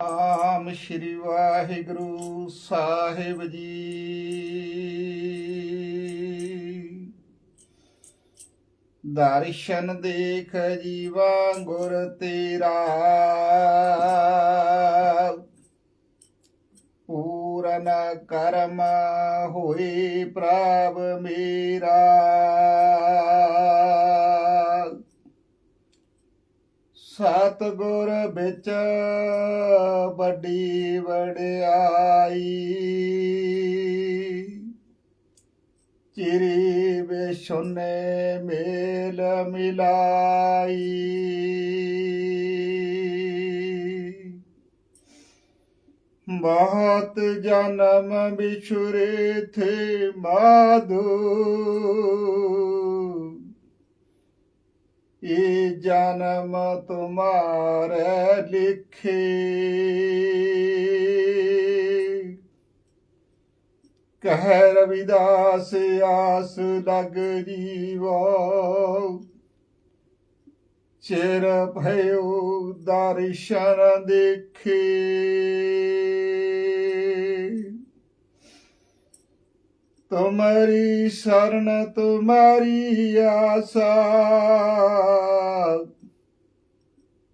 ਆਮ ਸ਼੍ਰੀ ਵਾਹਿਗੁਰੂ ਸਾਹਿਬ ਜੀ। ਦਰਸ਼ਨ ਦੇਖ ਜੀਵਾ ਗੁਰ ਤੇਰਾ। ਪੂਰਨ ਕਰਮ ਹੋਏ ਪ੍ਰਭ ਮੇਰਾ। ਸਤਿਗੁਰ ਵਿੱਚ ਵੱਡੀ ਵੜਿਆਈ ਚਿਰੀ ਵਿਸ਼ੁਨੇ ਮੇਲ ਮਿਲਾਈ। ਬਹੁਤ ਜਨਮ ਵਿਛੁਰੇ ਥੇ ਮਾਧੂ। ਇਹ ਜਨਮ ਤੁਮਾਰੇ ਲਿਖੇ। ਕਹਿ ਰਵਿਦਾਸ ਆਸ ਲਗ ਜੀਵੋ। ਚਿਰ ਭਇਓ ਦਰਸ਼ਨ ਦੇਖੇ। ਤੁਮਰੀ ਸ਼ਰਨ ਤੁਮਾਰੀ ਆਸਾ।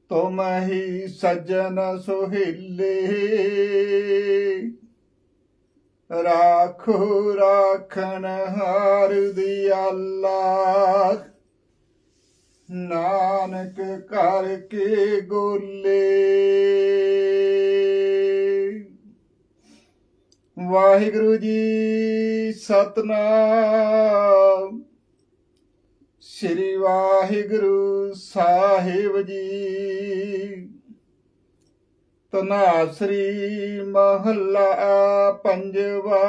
ਤੁਮ ਹੀ ਸਜਨ ਸੁਹਿਲੇ। ਰਾਖੋ ਰਾਖਣ ਹਾਰ ਦਿਆਲਾ। ਨਾਨਕ ਕਰਕੇ ਗੋਲੇ। ਵਾਹਿਗੁਰੂ ਜੀ, ਸਤਨਾਮ। ਸ੍ਰੀ ਵਾਹਿਗੁਰੂ ਸਾਹਿਬ ਜੀ। ਤਨਾ ਸ੍ਰੀ ਮਹੱਲਾ ਪੰਜਵਾ।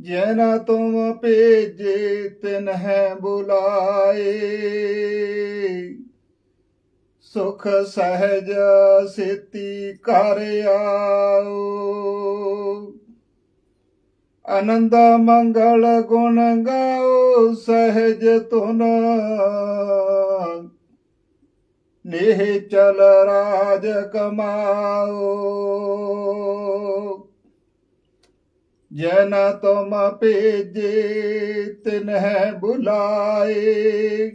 ਜੈਨਾ ਤੁਮ ਭੇਜੇ ਤਿਨ ਹੈ ਬੁਲਾਏ। ਸੁਖ ਸਹਿਜ ਸੇਤੀ ਕਰ ਆਓ। ਆਨੰਦ ਮੰਗਲ ਗੁਣ ਗਾਓ, ਸਹਿਜ ਤੁਨ ਨੇਹ ਚਲ ਰਾਜ ਕਮਾਓ। ਜਨ ਤੁਮ ਭੇਜੇ, ਤਿਨਹਿ ਬੁਲਾਏ।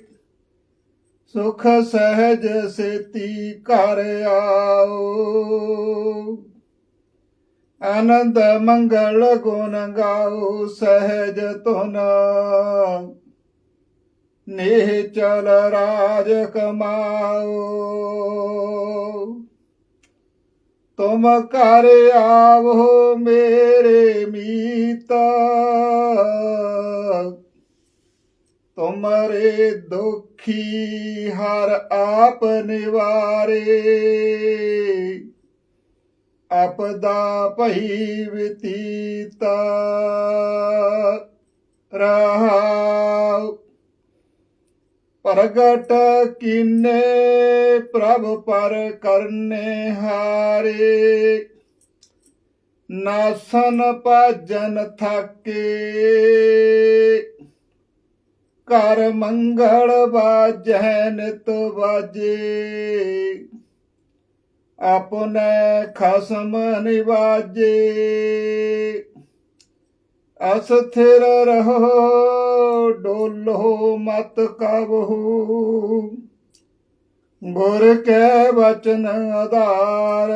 ਸੁਖ ਸਹਿਜ ਸੇਤੀ ਕਰ ਆਓ। ਆਨੰਦ ਮੰਗਲ ਗੁਣ ਗਾਓ ਸਹਿਜ ਤੁਨ ਨੇਹ ਚਲ ਰਾਜ ਕਮਾਓ। ਤੁਮ ਘਰ ਆਵੋ ਮੇਰੇ ਮੀਤਾ। ਤੁਮਰੇ ਦੁੱਖ ਹਰ ਆਪ ਨਿਵਾਰੇ। ਆਪਦਾ ਭਈ ਬਤੀਤਾ ਰਹਾਉ। ਪ੍ਰਗਟ ਕਿਨੇ ਪ੍ਰਭ ਪਰ ਕਰਨੇ ਹਾਰੇ। ਨਾਸਨ ਭਜਨ ਥਾਕੇ। ਕਰ ਮੰਗਲ ਬਾਜੈ ਨਿਤ ਬਾਜੇ। ਆਪਣੇ ਖਸਮ ਨਿਵਾਜੇ। ਅਸਥਿਰ ਰਹੋ, ਡੋਲੋ ਮਤ ਕਬਹੂ ਗੁਰ ਕੇ ਬਚਨ ਆਧਾਰ।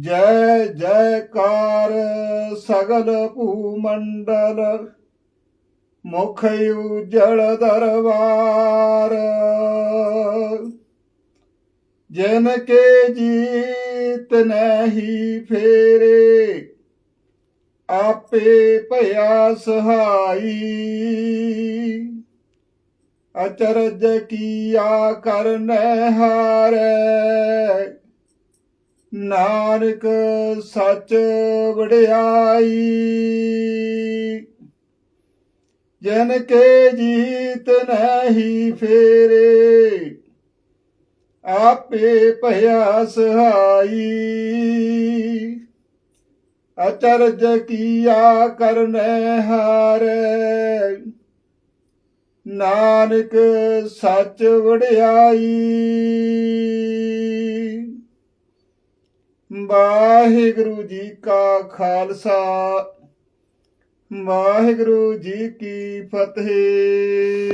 ਜੈ ਜੈਕਾਰ ਸਗਲ ਭੂਮੰਡਲ। ਮੁਖ ਉਜਲ ਦਰਬਾਰ। ਜਨ ਕੇ ਜੀਤ ਨਹੀਂ ਫੇਰੇ, ਆਪੇ ਭਇਆ ਸਹਾਈ। ਅਚਰਜ ਕੀਆ ਕਰਨੈ ਹਾਰੈ ਨਾਨਕ ਸੱਚ ਵਡਿਆਈ। ਜਨ ਕੇ ਜੀਤ ਨਹੀਂ ਫੇਰੇ। ਆਪੇ ਭਇਆ ਸਹਾਈ। ਅਚਰਜ ਕੀਆ ਕਰਨੈ ਹਾਰ। ਨਾਨਕ ਸੱਚ ਵਡਿਆਈ। ਵਾਹਿਗੁਰੂ ਜੀ ਕਾ ਖਾਲਸਾ। ਵਾਹਿਗੁਰੂ ਜੀ ਕੀ ਫਤਿਹ।